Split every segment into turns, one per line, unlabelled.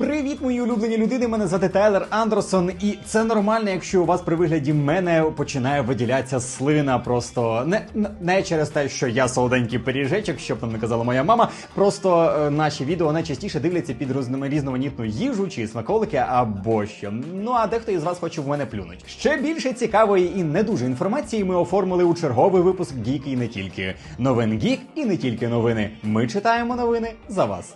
Привіт, мої улюблені людини. Мене звати Тайлер Андерсон, і це нормально, якщо у вас при вигляді мене починає виділятися слина. Просто не, не- через те, що я солоденький пиріжечок, що там не казала моя мама. Просто е, наші відео найчастіше дивляться під різноманітну їжу чи смаколики або що. Ну а дехто із вас хоче в мене плюнуть. Ще більше цікавої і не дуже інформації ми оформили у черговий випуск Гік і не тільки новин Гік і не тільки новини. Ми читаємо новини за вас.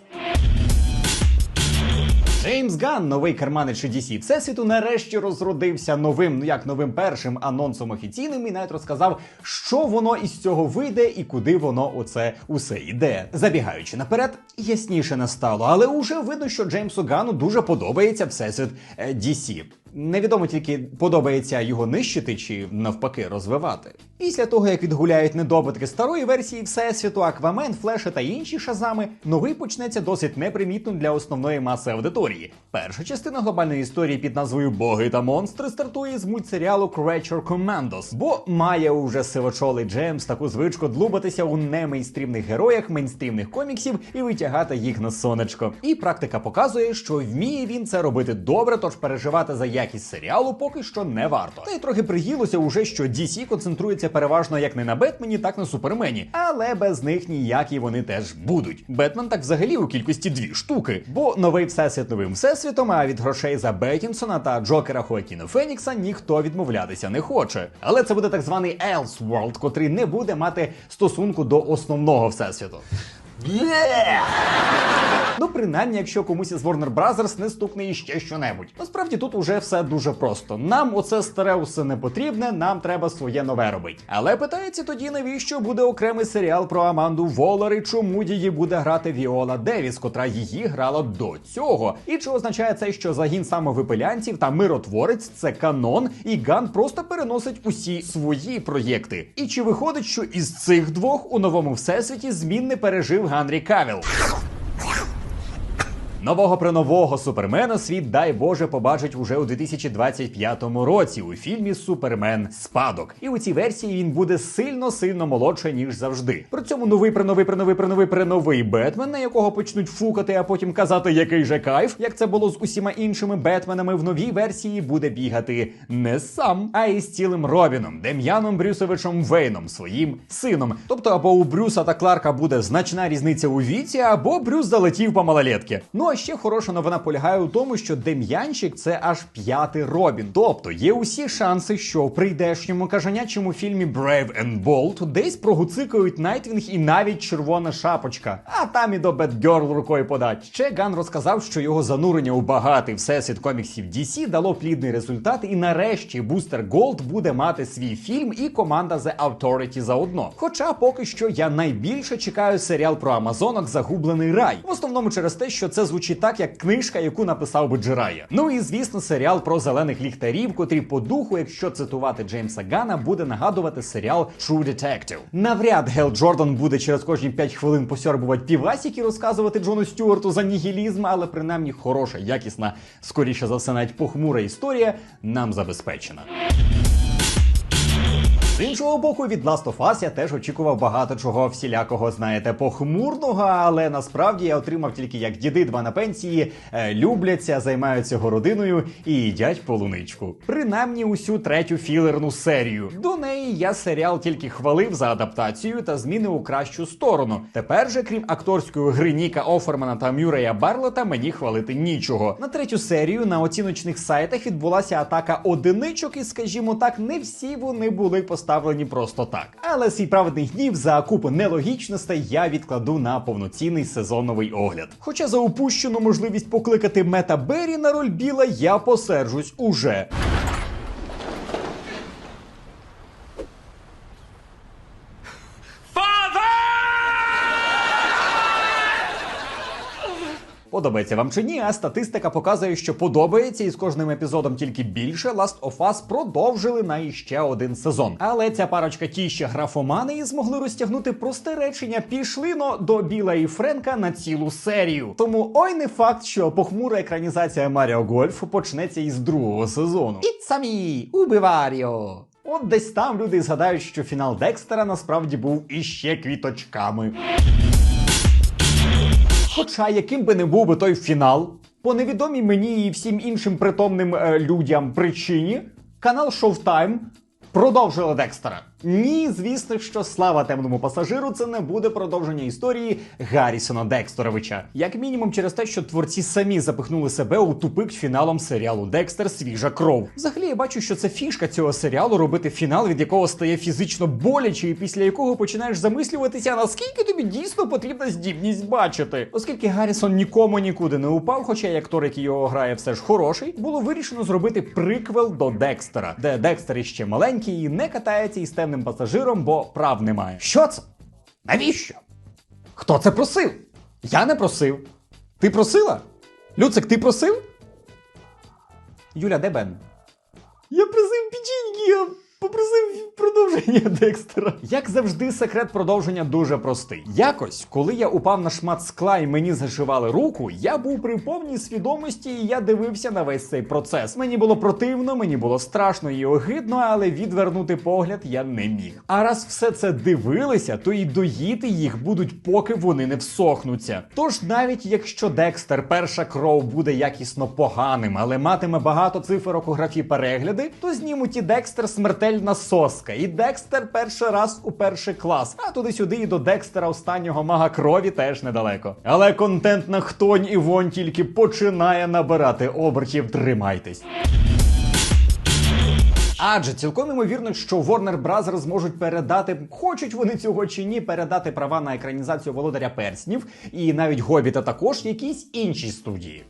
Джеймс Ган, новий керманич DC Всесвіту, нарешті розродився новим, ну як новим першим анонсом офіційним і навіть розказав, що воно із цього вийде і куди воно оце усе йде. Забігаючи наперед, ясніше не стало, але уже видно, що Джеймсу Гану дуже подобається всесвіт е, DC. Невідомо тільки подобається його нищити чи навпаки розвивати. Після того, як відгуляють недобитки старої версії Всесвіту, Аквамен, Флеша та інші шазами, новий почнеться досить непримітно для основної маси аудиторії. Перша частина глобальної історії під назвою Боги та монстри стартує з мультсеріалу Creature Commandos, бо має уже сивочолий Джеймс таку звичку длубатися у немейнстрімних героях мейнстрімних коміксів і витягати їх на сонечко. І практика показує, що вміє він це робити добре, тож переживати за якість серіалу поки що не варто. Та й трохи приїлося уже, що DC концентрується переважно як не на Бетмені, так на Супермені, але без них ніякі вони теж будуть. Бетмен так взагалі у кількості дві штуки, бо новий всесвіт новим всесвітом, а від грошей за Беттінсона та Джокера Хоакіна Фенікса ніхто відмовлятися не хоче. Але це буде так званий Elseworld, котрий не буде мати стосунку до основного всесвіту. Ну, принаймні, якщо комусь із Warner Brothers не стукне іще щонебудь. Насправді тут уже все дуже просто. Нам оце старе усе не потрібне, нам треба своє нове робити. Але питається тоді, навіщо буде окремий серіал про Аманду Волер і чому її буде грати Віола Девіс, котра її грала до цього. І чи означає це, що загін самовипилянців та миротворець це канон, і Ган просто переносить усі свої проєкти? І чи виходить, що із цих двох у новому всесвіті змін не пережив Henry Cavill. Нового принового супермена світ, дай Боже, побачить уже у 2025 році у фільмі Супермен Спадок. І у цій версії він буде сильно сильно молодше ніж завжди. При цьому новий приновий приновий приновий приновий Бетмен, на якого почнуть фукати, а потім казати, який же кайф, як це було з усіма іншими Бетменами. В новій версії буде бігати не сам, а із цілим Робіном, Дем'яном Брюсовичем Вейном, своїм сином. Тобто, або у Брюса та Кларка буде значна різниця у віці, або Брюс залетів по малолетки. Ну ще хороша новина полягає у тому, що Дем'янчик це аж п'ятий Робін. Тобто є усі шанси, що в прийдешньому кажанячому фільмі Brave and Bold десь прогуцикають Найтвінг і навіть червона шапочка. А там і до Бетгерл рукою подать. Ще Ган розказав, що його занурення у багатий всесвіт коміксів DC дало плідний результат, і нарешті Бустер Голд буде мати свій фільм і команда The Authority заодно. Хоча поки що я найбільше чекаю серіал про Амазонок Загублений рай. В основному через те, що це звучить так, як книжка, яку написав би Джирая. Ну і звісно, серіал про зелених ліхтарів, котрі по духу, якщо цитувати Джеймса Гана, буде нагадувати серіал True Detective. Навряд Гел Джордан буде через кожні 5 хвилин посьорбувати півасік і розказувати Джону Стюарту за нігілізм, але принаймні хороша, якісна, скоріше за все, навіть похмура історія нам забезпечена. З іншого боку, від Last of Us я теж очікував багато чого всілякого, знаєте, похмурного, але насправді я отримав тільки як діди два на пенсії е, любляться, займаються городиною і їдять полуничку. Принаймні усю третю філерну серію. До неї я серіал тільки хвалив за адаптацію та зміни у кращу сторону. Тепер же, крім акторської гри Ніка Офермана та Мюрея Барлета, мені хвалити нічого. На третю серію на оціночних сайтах відбулася атака одиничок, і, скажімо так, не всі вони були поставлені просто так. Але свій праведний гнів за купу нелогічностей я відкладу на повноцінний сезоновий огляд. Хоча за упущену можливість покликати Мета Беррі на роль Біла я посержусь уже. Подобається вам чи ні, а статистика показує, що подобається, і з кожним епізодом тільки більше Last of Us продовжили на іще один сезон. Але ця парочка ті ще графомани і змогли розтягнути просте речення пішли но до Біла і Френка на цілу серію. Тому ой не факт, що похмура екранізація Маріо Гольф почнеться із другого сезону. І самі убиваріо. От десь там люди згадають, що фінал Декстера насправді був іще квіточками. Хоча яким би не був би той фінал, По невідомій мені і всім іншим притомним е, людям причині канал Showtime продовжили Декстера. Ні, звісно, що слава темному пасажиру це не буде продовження історії Гаррісона Декстеровича. Як мінімум через те, що творці самі запихнули себе у тупик фіналом серіалу Декстер Свіжа кров. Взагалі я бачу, що це фішка цього серіалу робити фінал, від якого стає фізично боляче, і після якого починаєш замислюватися, наскільки тобі дійсно потрібна здібність бачити. Оскільки Гаррісон нікому нікуди не упав, хоча як актор, який його грає, все ж хороший, було вирішено зробити приквел до Декстера, де Декстер іще маленький і не катається із темним пасажиром, бо прав немає. Що це? Навіщо? Хто це просив? Я не просив. Ти просила? Люцик, ти просив? Юля, де Бен? Я просив печеньки, я попросив продовження Декстера. Як завжди, секрет продовження дуже простий. Якось, коли я упав на шмат скла і мені зашивали руку, я був при повній свідомості і я дивився на весь цей процес. Мені було противно, мені було страшно і огидно, але відвернути погляд я не міг. А раз все це дивилися, то і доїти їх будуть, поки вони не всохнуться. Тож навіть якщо Декстер перша кров буде якісно поганим, але матиме багато циферок у перегляди, то знімуть і Декстер смертельна соска, і Декстер перший раз у перший клас. А туди-сюди і до Декстера останнього мага крові теж недалеко. Але контент на хтонь і вон тільки починає набирати обертів. Тримайтесь. Адже цілком ймовірно, що Warner Bros. зможуть передати, хочуть вони цього чи ні, передати права на екранізацію володаря перснів і навіть Гобіта також якійсь іншій студії.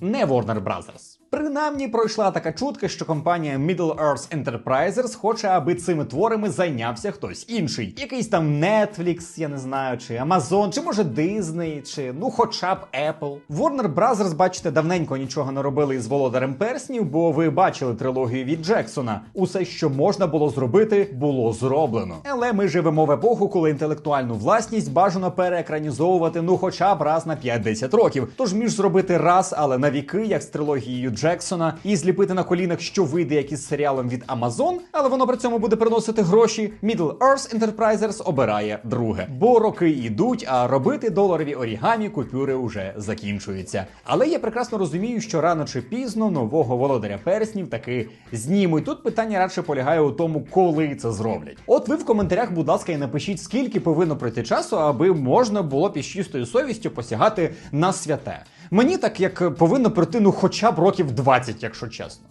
Не Warner Bros. Принаймні пройшла така чутка, що компанія Middle Earth Enterprises хоче, аби цими творами зайнявся хтось інший. Якийсь там Netflix, я не знаю, чи Amazon, чи може Disney, чи ну хоча б Apple. Warner Bros., бачите, давненько нічого не робили із володарем перснів, бо ви бачили трилогію від Джексона. Усе, що можна було зробити, було зроблено. Але ми живемо в епоху, коли інтелектуальну власність бажано переекранізовувати ну хоча б раз на 5-10 років. Тож між зробити раз, але на віки, як з трилогією Джексона, і зліпити на колінах, що вийде як із серіалом від Amazon, але воно при цьому буде приносити гроші. Middle Earth Enterprises обирає друге. Бо роки йдуть, а робити доларові орігамі купюри уже закінчуються. Але я прекрасно розумію, що рано чи пізно нового володаря перснів таки знімуть. Тут питання радше полягає у тому, коли це зроблять. От ви в коментарях, будь ласка, і напишіть, скільки повинно пройти часу, аби можна було під чистою совістю посягати на святе. Мені так як повинно пройти ну хоча б років 20, якщо чесно.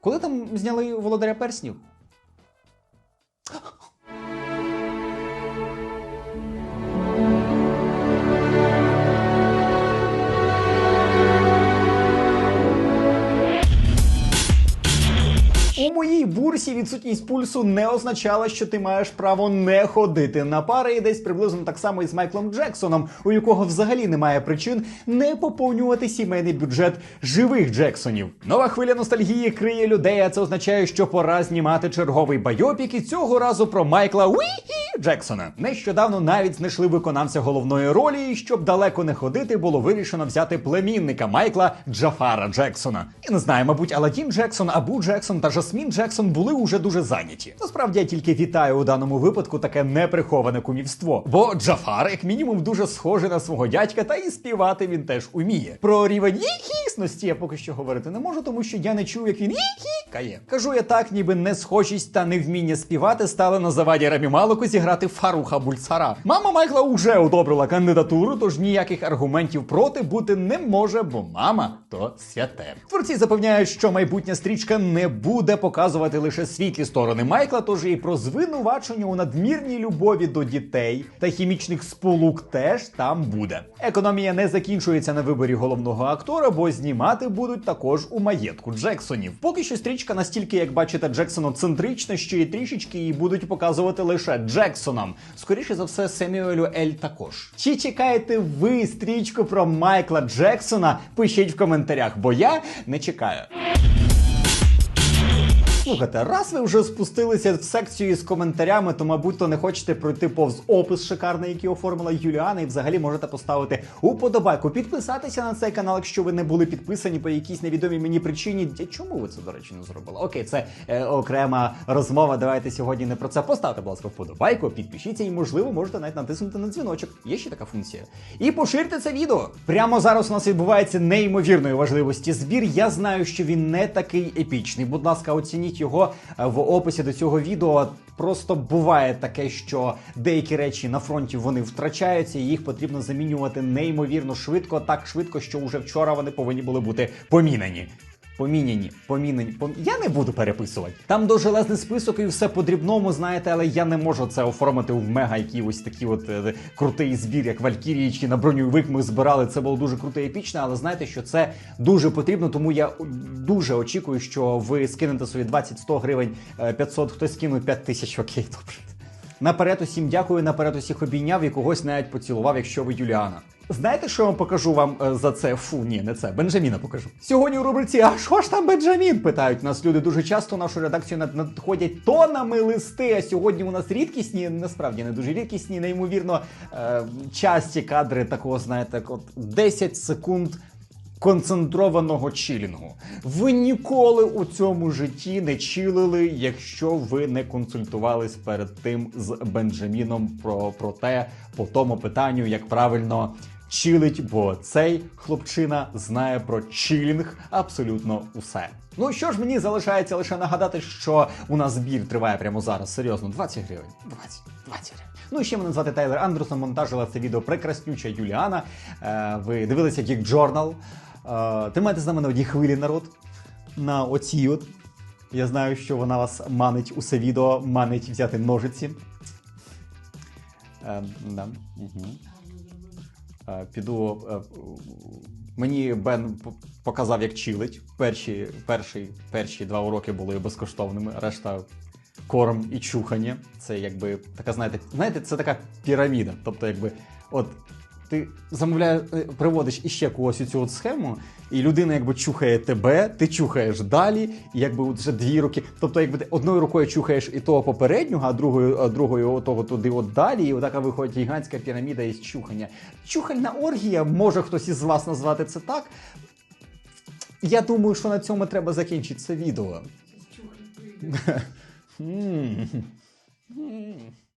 Коли там зняли володаря перснів? Моїй бурсі відсутність пульсу не означала, що ти маєш право не ходити на пари, і десь приблизно так само і з Майклом Джексоном, у якого взагалі немає причин не поповнювати сімейний бюджет живих Джексонів. Нова хвиля ностальгії криє людей, а це означає, що пора знімати черговий байопік, і цього разу про Майкла. Уіхі Джексона. Нещодавно навіть знайшли виконавця головної ролі, і щоб далеко не ходити, було вирішено взяти племінника Майкла Джафара Джексона. Я не знаю, мабуть, Аладдін Джексон, Абу Джексон та Жасмін Джексон були уже дуже зайняті. Насправді я тільки вітаю у даному випадку таке неприховане кумівство. Бо Джафар, як мінімум, дуже схожий на свого дядька, та і співати він теж уміє. Про рівень їхісності я поки що говорити не можу, тому що я не чув, як він їхікає. Кажу я так, ніби не схожість та невміння співати стали на заваді Рамі Малику зіграти Фаруха Бульцара. Мама Майкла уже одобрила кандидатуру, тож ніяких аргументів проти бути не може, бо мама то святе. Творці запевняють, що майбутня стрічка не буде показувати лише світлі сторони Майкла, тож і про звинувачення у надмірній любові до дітей та хімічних сполук теж там буде. Економія не закінчується на виборі головного актора, бо знімати будуть також у маєтку Джексонів. Поки що стрічка настільки, як бачите, Джексоноцентрична, що і трішечки її будуть показувати лише Джексонам. Скоріше за все, Семюелю Ель також. Чи чекаєте ви стрічку про Майкла Джексона? Пишіть в коментарях, бо я не чекаю. Слухайте, раз ви вже спустилися в секцію з коментарями, то мабуть то не хочете пройти повз опис шикарний, який оформила Юліана, і взагалі можете поставити уподобайку, підписатися на цей канал, якщо ви не були підписані по якійсь невідомій мені причині. Чому ви це, до речі, не зробили? Окей, це е, окрема розмова. Давайте сьогодні не про це. Поставте, будь ласка, вподобайку, підпишіться і, можливо, можете навіть натиснути на дзвіночок. Є ще така функція. І поширте це відео. Прямо зараз у нас відбувається неймовірної важливості збір. Я знаю, що він не такий епічний. Будь ласка, оцініть його е, в описі до цього відео. Просто буває таке, що деякі речі на фронті вони втрачаються, і їх потрібно замінювати неймовірно швидко, так швидко, що вже вчора вони повинні були бути помінені. Поміняні, помінені, пом... Я не буду переписувати. Там довжелезний список і все по-дрібному, знаєте, але я не можу це оформити в мега який ось такий от е, крутий збір, як Валькірії чи на броньовик ми збирали. Це було дуже круто і епічно, але знаєте, що це дуже потрібно, тому я дуже очікую, що ви скинете собі 20-100 гривень, е, 500, хтось скинув 5 тисяч, окей, добре. Наперед усім дякую, наперед усіх обійняв і когось навіть поцілував, якщо ви Юліана. Знаєте, що я вам покажу вам е, за це? Фу, ні, не це. Бенджаміна покажу. Сьогодні у рубриці А що ж там Бенджамін? питають нас люди дуже часто. Нашу редакцію над- надходять тонами листи. А сьогодні у нас рідкісні, насправді не дуже рідкісні, неймовірно е, часті кадри такого, знаєте, от 10 секунд концентрованого чилінгу. Ви ніколи у цьому житті не чилили, якщо ви не консультувались перед тим з Бенджаміном про, про те, по тому питанню, як правильно чилить, бо цей хлопчина знає про чилінг абсолютно усе. Ну що ж, мені залишається лише нагадати, що у нас збір триває прямо зараз. Серйозно, 20 гривень. 20, 20 гривень. Ну і ще мене звати Тайлер Андерсон, монтажила це відео прекраснюча Юліана. Е, ви дивилися Geek Journal. Е, тримайте з нами на одній хвилі народ. На оцій от. Я знаю, що вона вас манить усе відео, манить взяти ножиці. Е, да. угу. Е, Піду. е, Мені Бен показав, як чилить. Перші, перші, перші два уроки були безкоштовними, решта корм і чухання. Це якби така, знаєте, знаєте, це така піраміда. Тобто, якби, от ти замовляєш, е, приводиш іще когось у цю от схему, і людина якби чухає тебе, ти чухаєш далі, і якби вже дві руки. Тобто, якби ти одною рукою чухаєш і того попереднього, а другою, а другою того туди от далі, і отака виходить гігантська піраміда із чухання. Чухальна оргія, може хтось із вас назвати це так. Я думаю, що на цьому треба закінчити це відео. М.